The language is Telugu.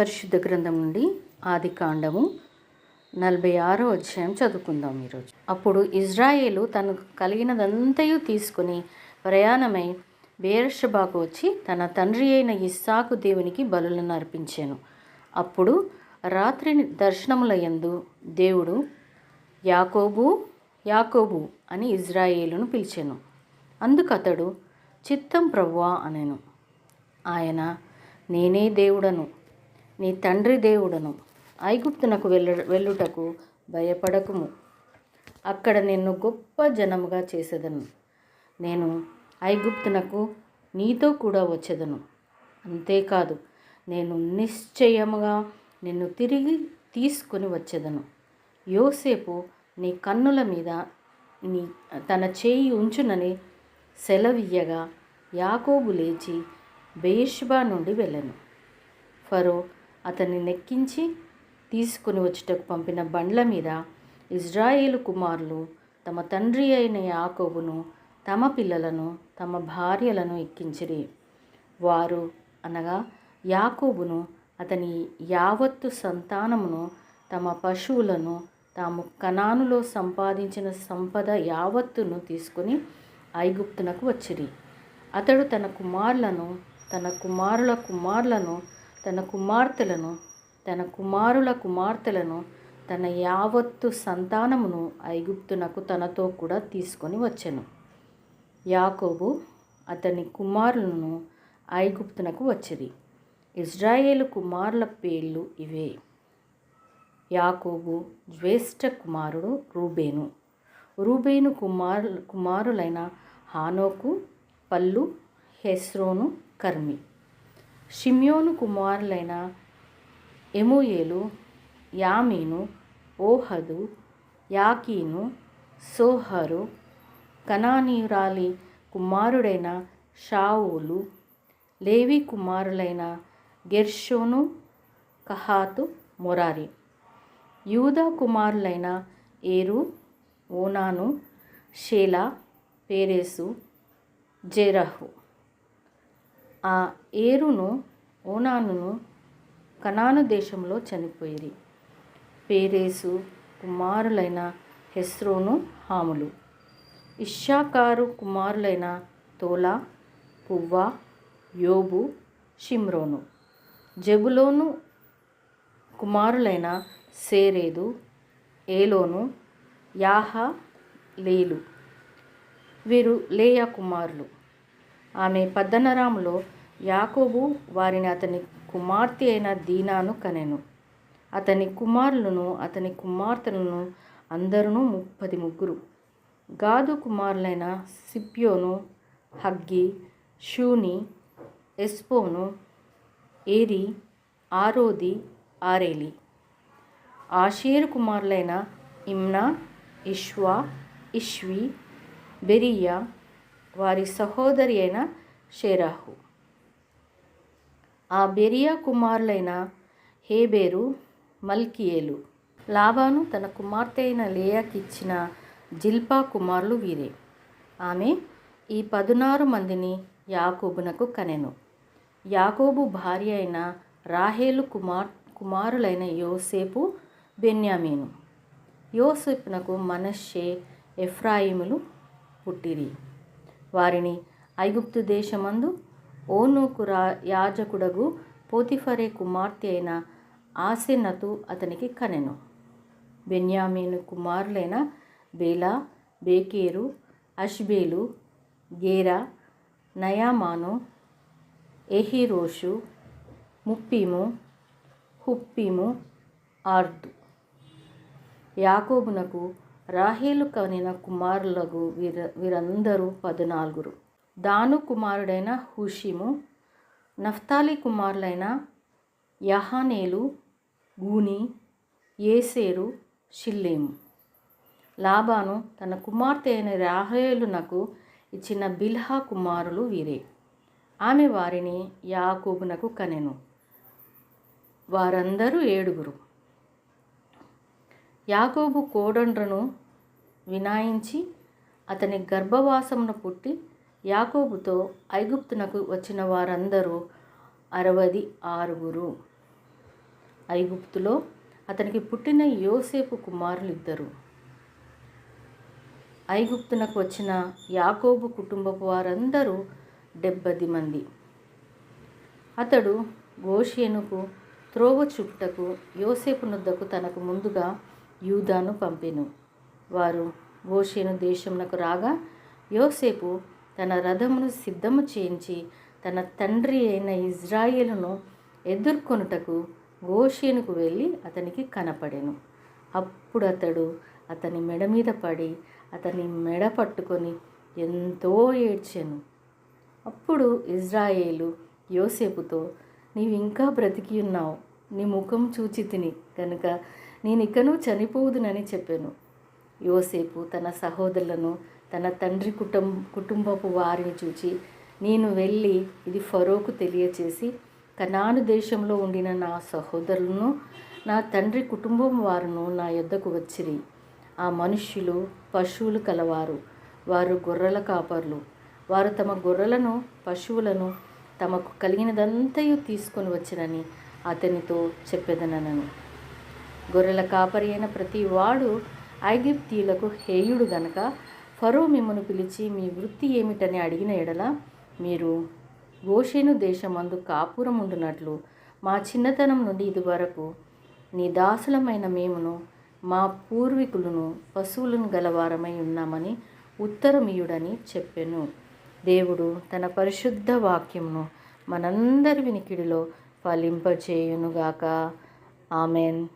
పరిశుద్ధ గ్రంథం నుండి ఆది కాండము నలభై ఆరో అధ్యాయం చదువుకుందాం ఈరోజు. అప్పుడు ఇజ్రాయేలు తనకు కలిగినదంతయు తీసుకుని ప్రయాణమై బేరషబాకు వచ్చి తన తండ్రి అయిన ఇస్సాకు దేవునికి బలులను అర్పించాను. అప్పుడు రాత్రి దర్శనముల యందు దేవుడు యాకోబు యాకోబు అని ఇజ్రాయేలును పిలిచాను. అందుకు అతడు చిత్తం ప్రవ్వా అనెను. ఆయన నేనే దేవుడను. నీ తండ్రి దేవుడను ఐగుప్తునకు వెళ్ళ వెళ్ళుటకు భయపడకుము. అక్కడ నిన్ను గొప్ప జనముగా చేసేదను. నేను ఐగుప్తునకు నీతో కూడా వచ్చేదను. అంతేకాదు నేను నిశ్చయముగా నిన్ను తిరిగి తీసుకొని వచ్చేదను. యోసేపు నీ కన్నుల మీద నీ తన చేయి ఉంచునని సెలవియ్యగా యాకోబు లేచి బేష్బా నుండి వెళ్ళను. ఫరో అతన్ని నెక్కించి తీసుకుని వచ్చుటకు పంపిన బండ్ల మీద ఇజ్రాయేలు కుమారులు తమ తండ్రి అయిన యాకోబును తమ పిల్లలను తమ భార్యలను ఎక్కించిరి. వారు అనగా యాకోబును అతని యావత్తు సంతానమును తమ పశువులను తాము కణానులో సంపాదించిన సంపద యావత్తును తీసుకుని ఐగుప్తునకు వచ్చిరి. అతడు తన కుమారులను తన కుమారుల కుమారులను తన కుమార్తెలను తన కుమారుల కుమార్తెలను తన యావత్తు సంతానమును ఐగుప్తునకు తనతో కూడా తీసుకొని వచ్చెను. యాకోబు అతని కుమారులను ఐగుప్తునకు వచ్చిరి ఇజ్రాయేలు కుమారుల పేర్లు ఇవే. యాకోబు జ్యేష్ఠ కుమారుడు రూబేను. రూబేను కుమారు కుమారులైన హానోకు పల్లు హెస్రోను కర్మి. షిమ్యోను కుమారులైన ఎముయేలు యామీను ఓహదు యాకీను సోహరు కనానీయురాలి కుమారుడైన షావులు లేవి కుమారులైన గెర్షోను కహాతు మొరారి. యూదా కుమారులైన ఏరు ఓనాను షేలా పేరేసు జెరహు. ఆ ఏరును ఓనానును కనాను దేశంలో చనిపోయిరి. పేరేసు కుమారులైన హెస్రోను హాములు. ఇషాకారు కుమారులైన తోలా పువ్వా యోబు షిమ్రోను. జబులోను కుమారులైన సేరేదు ఏలోను యాహా లేలు. వీరు లేయా కుమారులు. ఆమె పద్దనరాములో యాకోబు వారిని అతని కుమార్తె అయిన దీనాను కనెను. అతని కుమారులను అతని కుమార్తెలను అందరూ ముప్పది ముగ్గురు. గాదు కుమారులైన సిప్యోను huggy Shuni Ezbon Eri Arodi Areli. Asher కుమారులైన Imnah Ishvah Ishvi Beriah వారి సహోదరి అయిన షేరాహు. ఆ బెరియా కుమారులైన హేబేరు మల్కియేలు. లాబాను తన కుమార్తె అయిన లేయాకిచ్చిన జిల్పా కుమారులు వీరే. ఆమె ఈ పదునారు మందిని యాకోబునకు కనెను. యాకోబు భార్య అయిన రాహేలు కుమార్ కుమారులైన యోసేపు బెన్యామీను. యోసేపునకు మనషే ఎఫ్రాయిములు పుట్టిరి. వారిని ఐగుప్తు దేశమందు ఓనూకు రా యాజకుడగు పోతిఫరే కుమార్తె అయిన ఆసెనతు అతనికి కనెను. బెన్యామీను కుమారులైన బేలా బేకేరు అష్బేలు గేరా నయామాను ఎహిరోషు ముప్పీము హుప్పీము ఆర్దు యాకోబునకు రాహేలు కనిన కుమారులకు వీర వీరందరూ పద్నాలుగురు. దాను కుమారుడైన హుషిము నఫ్తాలి కుమారులైన యహానేలు గూని ఏసేరు షిల్లేము. లాబాను తన కుమార్తె అయిన రాహేలునకు ఇచ్చిన బిల్హా కుమారులు వీరే. ఆమె వారిని యాకోబునకు కనెను. వారందరూ ఏడుగురు. యాకోబు కోడండ్రను వినాయించి అతని గర్భవాసమున పుట్టి యాకోబుతో ఐగుప్తునకు వచ్చిన వారందరూ అరవది ఆరుగురు. ఐగుప్తులో అతనికి పుట్టిన యోసేపు కుమారులు ఇద్దరు ఐగుప్తునకు వచ్చిన యాకోబు కుటుంబపు వారందరూ డెబ్బది మంది. అతడు గోషేనుకు త్రోవ చుట్టకు యోసేపు నుద్దకు తనకు ముందుగా యూదాను పంపెను. వారు గోషేను దేశమునకు రాగా యోసేపు తన రథమును సిద్ధము చేయించి తన తండ్రి అయిన ఇజ్రాయేలును ఎదుర్కొనుటకు గోషేనుకు వెళ్ళి అతనికి కనపడెను. అప్పుడు అతడు అతని మెడ మీద పడి అతని మెడ పట్టుకొని ఎంతో ఏడ్చాను. అప్పుడు ఇజ్రాయేలు యోసేపుతో నీవు ఇంకా బ్రతికి ఉన్నావు. నీ ముఖం చూచి తిని. కనుక నేను ఇకను చనిపోదునని చెప్పాను. యోసేపు తన సహోదరులను తన తండ్రి కుటుంబ కుటుంబపు వారిని చూచి నేను వెళ్ళి ఇది ఫరోకు తెలియచేసి కనాను దేశంలో ఉండిన నా సహోదరులను నా తండ్రి కుటుంబం వారును నా యొద్దకు వచ్చిరి. ఆ మనుష్యులు పశువులు కలవారు. వారు గొర్రెల కాపర్లు. వారు తమ గొర్రెలను పశువులను తమకు కలిగినదంతయు తీసుకొని వచ్చినని అతనితో చెప్పెదనను గొర్రెల కాపరి అయిన ప్రతి వాడు ఐగిప్తీలకు హేయుడు గనక ఫరో మిమ్మను పిలిచి మీ వృత్తి ఏమిటని అడిగిన ఎడల మీరు గోషేను దేశమందు కాపురం ఉండునట్లు మా చిన్నతనం నుండి ఇదివరకు నీ దాసులమైన మేమును మా పూర్వీకులను పశువులను గలవారమై ఉన్నామని ఉత్తరమీయుడని చెప్పెను. దేవుడు తన పరిశుద్ధ వాక్యమును మనందరి వినికిడిలో ఫలింపచేయునుగాక. ఆమెన్.